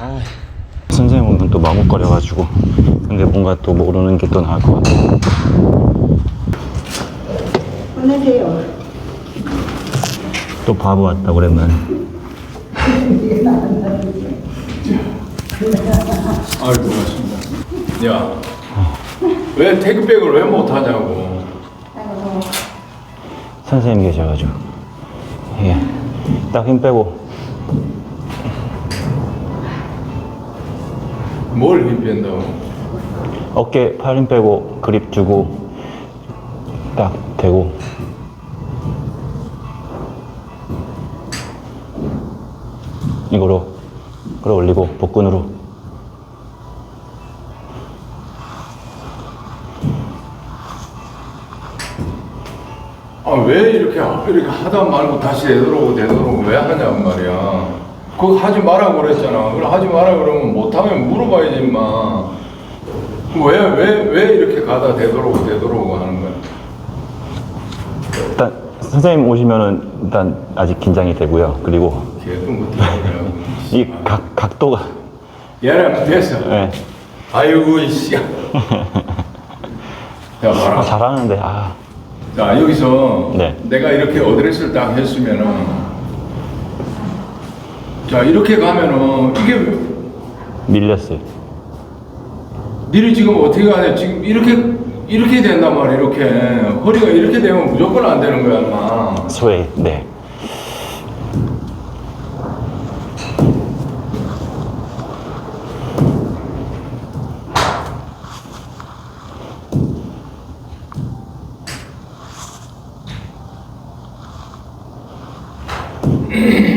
아, 선생님 오면 또 마뭇거려가지고 근데 뭔가 또 모르는 게 또 나을 것 같아 보내세요. 또 바보 왔다 오랜만에 아이고 고맙습니다. 야, 왜 태그백을 왜 못하냐고. 선생님 계셔가지고 예, 딱 힘 빼고 뭘힘 뺀다고. 어깨 팔 힘 빼고 그립 주고 딱 대고 이거로 끌어 올리고 복근으로 아, 왜 이렇게, 이렇게 하다 말고 다시 되돌아오고 되돌아오고 왜 하냐고 말이야. 그거 하지 마라고 그랬잖아. 그럼 하지 마라 그러면 못하면 물어봐야지, 임마. 왜, 왜, 왜 이렇게 가다 되돌아오고 되돌아오고 하는 거야? 일단 선생님 오시면은 일단 아직 긴장이 되고요 그리고. 이 각, 각도가 얘는 됐어. 예. 아이고, 이씨. 야, 아, 봐라. 잘하는데 아 자, 여기서 네. 내가 이렇게 어드레스를 딱 했으면은 자, 이렇게 가면은 이게 밀렸어요 니를 지금 어떻게 하냐? 지금 이렇게 이렇게 된단 말이야. 이렇게 허리가 이렇게 되면 무조건 안 되는 거야, 인마. 소외 네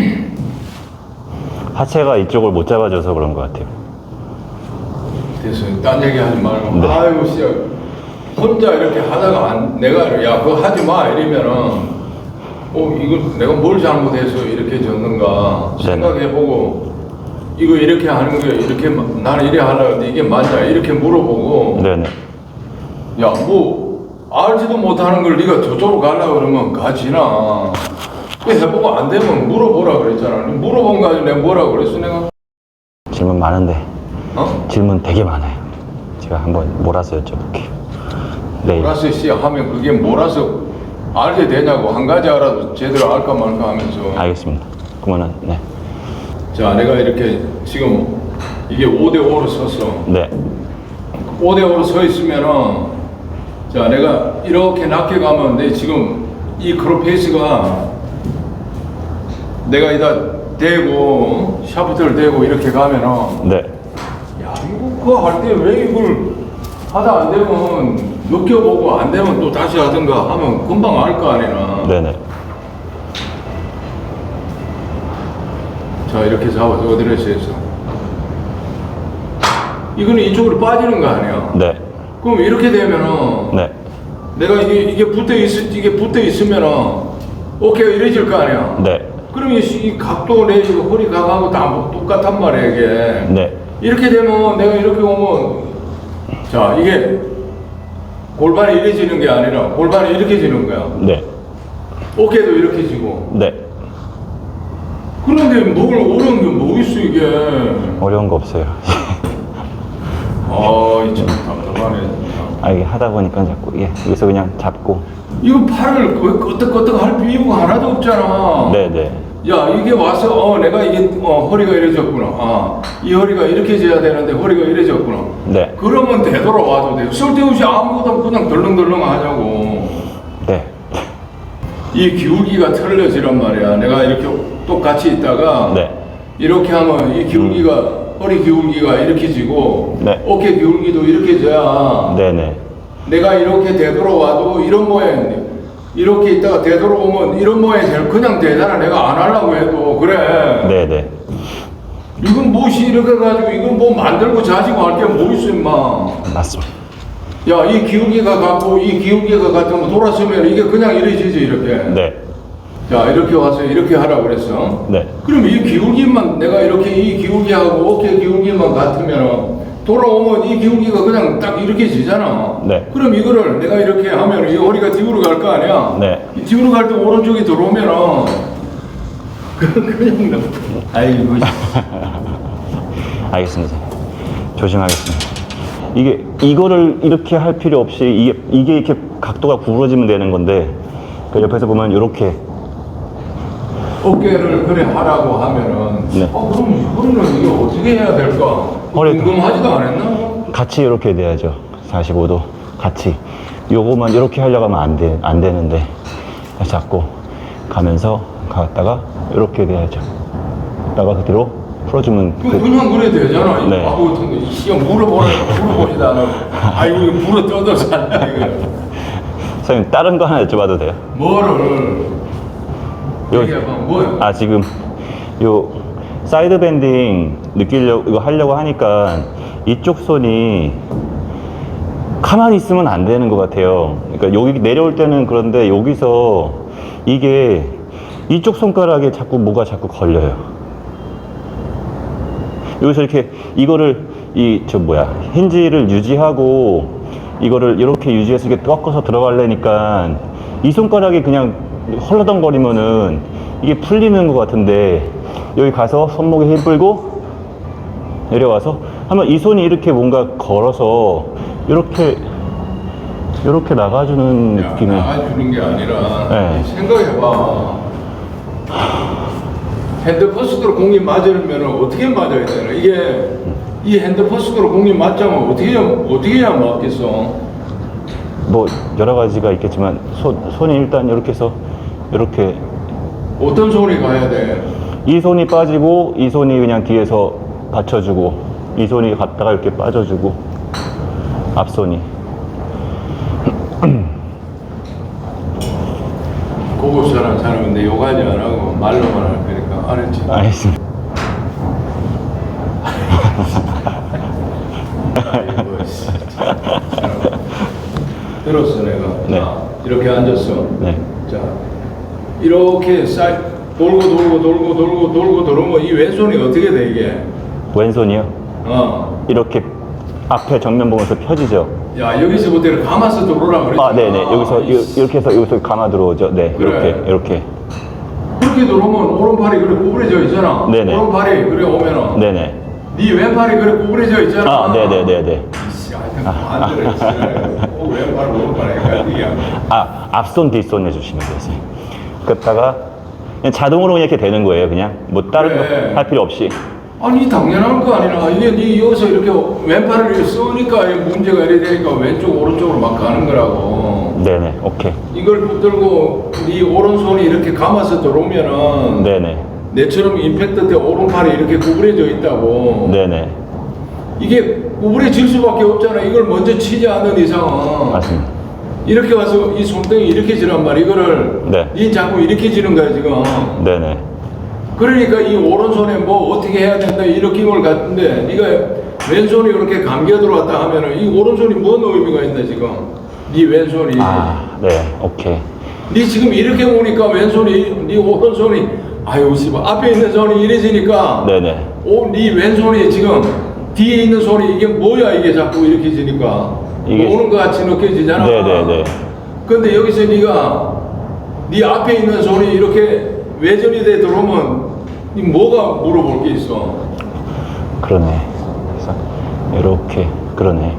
하체가 이쪽을 못 잡아줘서 그런 것 같아요 됐어. 딴 얘기 하지 말고. 네. 아이고, 씨. 혼자 이렇게 하다가 안, 내가 야, 그거 하지 마 이러면은 어, 이거 내가 뭘 잘못해서 이렇게 졌는가. 생각해보고 이거 이렇게 하는 게 이렇게 마- 나는 이래 하려는데 이게 맞냐 이렇게 물어보고 네네 야, 뭐 알지도 못하는 걸 네가 저쪽으로 가려고 그러면 가지나. 그 해보고 안 되면 물어보라 그랬잖아. 물어본 거 가지고 내가 뭐라 그랬어 내가? 질문 많은데 어? 질문 되게 많아요 제가 한번 몰아서 여쭤볼게요 네 몰아서 씨 하면 그게 몰아서 알게 되냐고 한 가지 알아도 제대로 알까 말까 하면서. 알겠습니다 그러면은 네 자, 내가 이렇게 지금 이게 5대 5로 섰어. 네. 5대 5로 서 있으면은 자, 내가 이렇게 낮게 가면 내 지금 이 크로 페이스가 내가 이다 대고 샤프트를 대고 이렇게 가면은 네. 야 이거 그거 할 때 왜 이걸 하다 안 되면 느껴보고 안 되면 또 다시 하든가 하면 금방 알 거 아니나 네네. 자 이렇게 잡아서 어드레스에서 이거는 이쪽으로 빠지는 거 아니야 네. 그럼 이렇게 되면은 네. 내가 이게 이게 붙어 있 이게 붙어 있으면은 어깨가 이래질 거 아니야 네. 그럼 이, 각도 내 이거 허리 각하고 다뭐 똑같단 말이야 이게 네. 이렇게 되면 내가 이렇게 오면 자 이게 골반이 이래 지는 게 아니라 골반이 이렇게 지는 거야 네. 어깨도 이렇게 지고 네. 그런데 뭘 어려운 게 뭐 있어 이게 어려운 거 없어요. 아이참 답답하네 아, 이게 하다 보니까 자꾸, 예, 여기서 그냥 잡고. 이거 팔을 그 끄덕끄덕 할 필요가 하나도 없잖아 네네. 야 이게 와서 어 내가 이게 어 허리가 이래졌구나 아 이 허리가 이렇게 져야 되는데 허리가 이래졌구나 네. 그러면 되돌아와도 돼 쓸데없이 아무것도 그냥 덜렁덜렁 하냐고 네. 이 기울기가 틀려지란 말이야 내가 이렇게 똑같이 있다가 네. 이렇게 하면 이 기울기가 허리 기울기가 이렇게 지고 네. 어깨 기울기도 이렇게 져야 네네. 내가 이렇게 되돌아와도 이런 모양인데 이렇게 있다가 되돌아오면 이런 모양이 될 그냥 되잖아 내가 안 하려고 해도 그래 네네. 이건 무엇이 이렇게 가지고 이건 뭐 만들고 자지고 할 게 뭐 있어 임마 맞습니다. 야 이 기울기가 같고 이 기울기가 같으면 돌아서면 이게 그냥 이래지지 이렇게 네. 자 이렇게 와서 이렇게 하라고 그랬어 네. 그럼 이 기울기만 내가 이렇게 이 기울기하고 어깨 기울기만 같으면 돌아오면 이 기울기가 그냥 딱 이렇게 지잖아 네. 그럼 이거를 내가 이렇게 하면 이 허리가 뒤로 갈 거 아니야 네. 이 뒤로 갈 때 오른쪽이 들어오면은 그냥 너 아이고 알겠습니다. 조심하겠습니다. 이게 이거를 이렇게 할 필요 없이 이게 이게 이렇게 각도가 구부러지면 되는 건데 그 옆에서 보면 이렇게 어깨를 그래 하라고 하면은 네. 어 그럼 그러면 이거 어떻게 해야 될까 허리- 궁금하지도 않았나? 같이 이렇게 돼야죠. 45도 같이. 요거만 이렇게 하려고 하면 안 돼, 안 되는데 잡고 가면서 갔다가 이렇게 돼야죠. 다가 그대로 풀어주면 그 그, 그냥 그래 되잖아. 이거 네. 바보 같은 거. 이 시간 물어보라 물어보지도 않아. 아이고 이거 물어 뜯어서 한다 이거. 선생님 다른 거 하나 여쭤봐도 돼요? 뭐를 요- 뭐야? 아 지금 요 사이드 밴딩 느끼려고 이거 하려고 하니까 이쪽 손이 가만히 있으면 안 되는 것 같아요. 그러니까 여기 내려올 때는 그런데 여기서 이게 이쪽 손가락에 자꾸 뭐가 자꾸 걸려요. 여기서 이렇게 이거를 이 저 뭐야 힌지를 유지하고 이거를 이렇게 유지해서 이렇게 꺾어서 들어가려니까 이 손가락이 그냥 헐러덩거리면은 이게 풀리는 것 같은데 여기 가서 손목에 힘 풀고 내려와서 하면 이 손이 이렇게 뭔가 걸어서 이렇게 이렇게 나가주는 야, 느낌이 나가주는 게 아니라 네. 생각해봐. 핸드포스트로 공이 맞으면 어떻게 맞아야 되나? 이게 이 핸드포스트로 공이 맞자면 어떻게 어떻게 해야 맞겠어? 뭐 여러 가지가 있겠지만 손, 손이 일단 이렇게 해서 이렇게 어떤 손이 가야 돼? 이 손이 빠지고 이 손이 그냥 뒤에서 받쳐주고 이 손이 갔다가 이렇게 빠져주고 앞손이 고급스러운 사람인데 요가지 안 하고 말로만 할 거니까? 알겠습니다. 아이고, 씨, 참. 들었어 내가. 네. 자, 이렇게 앉았어. 네. 자, 이렇게 쌀 돌고 돌고 돌고 돌고 돌고 돌으면 이 왼손이 어떻게 돼 이게? 왼손이요. 어. 이렇게 앞에 정면 보면서 펴지죠. 야 여기서부터 이렇게 감아서 들어오라 그랬잖아. 아, 네네. 여기서 이- 이씨. 이렇게 해서 여기서 감아 들어오죠. 네, 그래. 이렇게 이렇게. 그렇게 들어오면 오른팔이 그래 구부러져 있잖아. 네네. 오른팔이 그래 오면은 네네. 네 왼팔이 그래 구부러져 있잖아. 아, 네네네네. 이씨, 하여튼 반대로 있어. 어, 왼팔 오른팔 헷갈리야. 아, 앞손 뒷손 해주시면 돼요. 그랬다가 그냥 자동으로 그냥 이렇게 되는 거예요. 그냥 뭐 다른 그래. 거할 필요 없이. 아니 당연한 거 아니라 이게 네 여기서 이렇게 왼팔을 이렇게 쓰니까 이 문제가 이래 되니까 왼쪽 오른쪽으로 막 가는 거라고. 네네. 오케이. 이걸 붙들고 네 오른손이 이렇게 감아서 들어오면은 네네. 내처럼 임팩트 때 오른팔이 이렇게 구부려져 있다고. 네네. 이게 구부려질 수밖에 없잖아. 이걸 먼저 치지 않는 이상은. 맞습니다. 이렇게 와서 이 손등이 이렇게 지란 말이야. 이거를 네. 니 자꾸 이렇게 지는 거야 지금. 네네. 그러니까 이 오른손에 뭐 어떻게 해야 된다 이 느낌을 갖는데 네가 왼손이 이렇게 감겨 들어왔다 하면은 이 오른손이 뭔 의미가 있나 지금 네 왼손이 아, 네. 오케이. 네 지금 이렇게 오니까 왼손이 네 오른손이 아유 씨발 앞에 있는 손이 이래지니까 네네. 오, 네 왼손이 지금 뒤에 있는 손이 이게 뭐야 이게 자꾸 이렇게 지니까 이게- 오는 것 같이 느껴지잖아 네네네. 근데 여기서 네가 네 앞에 있는 손이 이렇게 외전이 돼 들어오면 이 뭐가 물어볼 게 있어 그러네. 그래서 이렇게 그러네.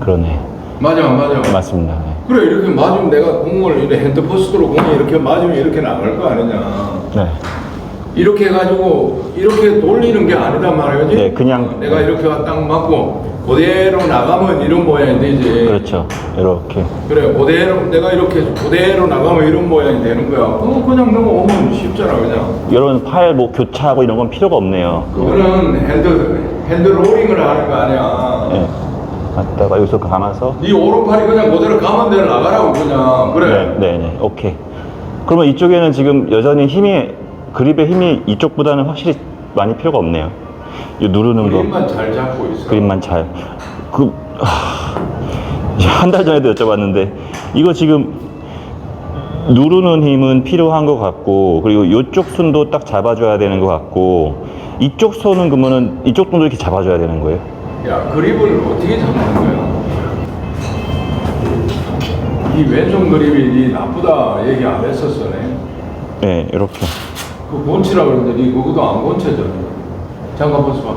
그러네. 맞아 맞아 맞습니다. 네. 그래 이렇게 맞으면 내가 공을 이렇게 핸드포스트로 공이 이렇게 맞으면 이렇게 나갈 거 아니냐 네. 이렇게 해가지고 이렇게 돌리는 게 아니단 말이지 네, 그냥- 내가 이렇게 딱 맞고 그대로 나가면 이런 모양이 되지 그렇죠. 이렇게. 그래 그대로 내가 이렇게 그대로 나가면 이런 모양이 되는 거야 그거 그냥 넘어오면 쉽잖아 그냥 이런 파일 뭐 교차하고 이런 건 필요가 없네요. 그거는 핸드 핸드 롤링을 하는 거 아니야 네. 갔다가 여기서 감아서. 네 오른팔이 그냥 그대로 가만 대로 나가라고 그냥 그래 네, 네, 네. 오케이. 그러면 이쪽에는 지금 여전히 힘이 그립의 힘이 이쪽보다는 확실히 많이 필요가 없네요. 이 누르는 거. 그림만 잘 잡고 있어 그림만 잘. 그, 한 달 전에도 여쭤봤는데, 이거 지금 누르는 힘은 필요한 것 같고, 그리고 이쪽 손도 딱 잡아줘야 되는 것 같고, 이쪽 손은 그러면은 이쪽 손도 이렇게 잡아줘야 되는 거예요? 야 그립을 어떻게 잡는 거야 이 왼손 그립이 이 나쁘다 얘기 안 했었어 네 네, 이렇게. 그 곤치라 그러는데 니 그것도 안 곤쳐져. 잠깐 벗어봐.